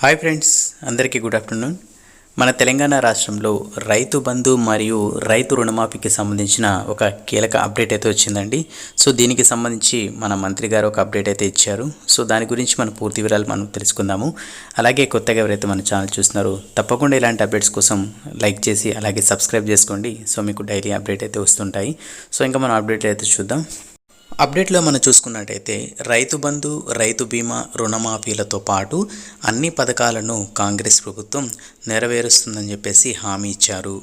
Hi friends అందరికీ good afternoon మన తెలంగాణ రాష్ట్రంలో రైతు బంధు మరియు రైతు రుణమాఫీకి సంబంధించిన ఒక కీలక అప్డేట్ అయితే వచ్చిందండి. సో దీనికి సంబంధించి మన మంత్రి గారు ఒక అప్డేట్ అయితే ఇచ్చారు. సో దాని గురించి మనం పూర్తి వివరాలు మనం తెలుసుకుందాము. అలాగే కొత్తగా ఎవరైతే మన ఛానల్ చూస్తున్నారో తప్పకుండా ఇలాంటి అప్డేట్స్ కోసం లైక్ చేసి అలాగే సబ్స్క్రైబ్ చేసుకోండి. సో మీకు డైలీ అప్డేట్ అయితే వస్తుంటాయి. సో ఇంకా మనం అప్డేట్ అయితే చూద్దాం. అప్డేట్లో మనం చూసుకున్నట్టయితే రైతు బంధు రైతు బీమా రుణమాఫీలతో పాటు అన్ని పథకాలను కాంగ్రెస్ ప్రభుత్వం నెరవేరుస్తుందని చెప్పేసి హామీ ఇచ్చారు.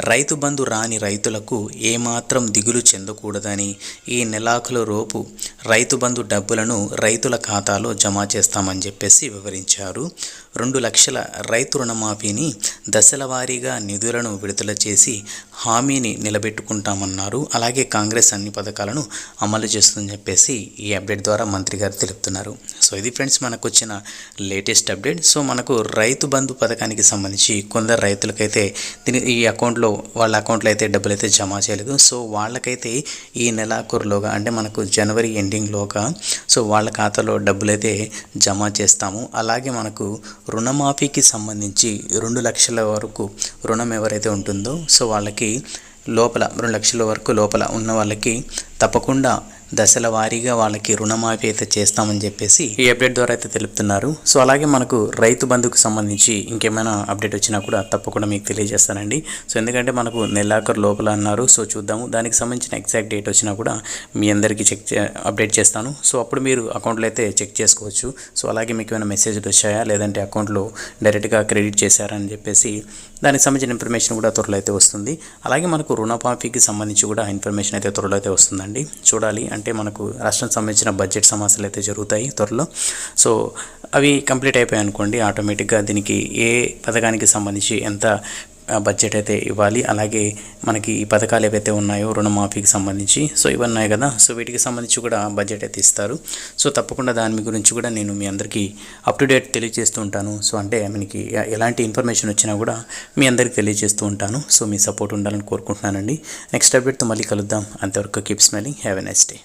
రైతు బంధు రాని రైతులకు ఏమాత్రం దిగులు చెందకూడదని ఈ నెలాఖరు లోపు రైతు బంధు డబ్బులను రైతుల ఖాతాలో జమ చేస్తామని చెప్పేసి వివరించారు. రెండు లక్షల రైతు రుణమాఫీని దశల వారీగా నిధులను విడుదల చేసి హామీని నిలబెట్టుకుంటామన్నారు. అలాగే కాంగ్రెస్ అన్ని పథకాలను అమలు చేస్తుందని చెప్పేసి ఈ అప్డేట్ ద్వారా మంత్రి గారు తెలుపుతున్నారు. సో ఇది ఫ్రెండ్స్ మనకు వచ్చిన లేటెస్ట్ అప్డేట్. సో మనకు రైతు బంధు పథకానికి సంబంధించి కొందరు రైతులకైతే దీని ఈ అకౌంట్లో వాళ్ళ అకౌంట్లో అయితే డబ్బులు అయితే జమ చేయలేదు. సో వాళ్ళకైతే ఈ నెలాఖరులోగా అంటే మనకు జనవరి ఎండింగ్లోగా సో వాళ్ళ ఖాతాలో డబ్బులు అయితే జమ చేస్తాము. అలాగే మనకు రుణమాఫీకి సంబంధించి రెండు లక్షల వరకు రుణం ఎవరైతే ఉంటుందో సో వాళ్ళకి లోపల రెండు లక్షల వరకు లోపల ఉన్న వాళ్ళకి తప్పకుండా దశల వారీగా వాళ్ళకి రుణమాఫీ అయితే చేస్తామని చెప్పేసి ఈ అప్డేట్ ద్వారా అయితే తెలుపుతున్నారు. సో అలాగే మనకు రైతు బంధుకు సంబంధించి ఇంకేమైనా అప్డేట్ వచ్చినా కూడా తప్పకుండా మీకు తెలియజేస్తానండి. సో ఎందుకంటే మనకు నెలాఖరు లోపల అన్నారు. సో చూద్దాము. దానికి సంబంధించిన ఎగ్జాక్ట్ డేట్ వచ్చినా కూడా మీ అందరికీ చెక్ అప్డేట్ చేస్తాను. సో అప్పుడు మీరు అకౌంట్లో అయితే చెక్ చేసుకోవచ్చు. సో అలాగే మీకు ఏమైనా మెసేజ్లు వచ్చాయా? లేదంటే అకౌంట్లో డైరెక్ట్గా క్రెడిట్ చేశారని చెప్పేసి దానికి సంబంధించిన ఇన్ఫర్మేషన్ కూడా త్వరలో అయితే వస్తుంది. అలాగే మనకు రుణమాఫీకి సంబంధించి కూడా ఇన్ఫర్మేషన్ అయితే త్వరలో అయితే వస్తుందండి. చూడాలి. అంటే మనకు రాష్ట్రం సంబంధించిన బడ్జెట్ సమస్యలు అయితే జరుగుతాయి త్వరలో. సో అవి కంప్లీట్ అయిపోయాయి అనుకోండి ఆటోమేటిక్గా దీనికి ఏ పథకానికి సంబంధించి ఎంత బడ్జెట్ అయితే ఇవ్వాలి. అలాగే మనకి ఈ పథకాలు ఏవైతే ఉన్నాయో రుణమాఫీకి సంబంధించి సో ఇవి ఉన్నాయి కదా. సో వీటికి సంబంధించి కూడా బడ్జెట్ అయితే ఇస్తారు. సో తప్పకుండా దాని గురించి కూడా నేను మీ అందరికీ అప్ టు డేట్ తెలియజేస్తూ ఉంటాను. సో అంటే మనకి ఎలాంటి ఇన్ఫర్మేషన్ వచ్చినా కూడా మీ అందరికీ తెలియజేస్తూ ఉంటాను. సో మీ సపోర్ట్ ఉండాలని కోరుకుంటున్నానండి. నెక్స్ట్ అప్డేట్తో మళ్ళీ కలుద్దాం. అంతవరకు keep smiling have a next day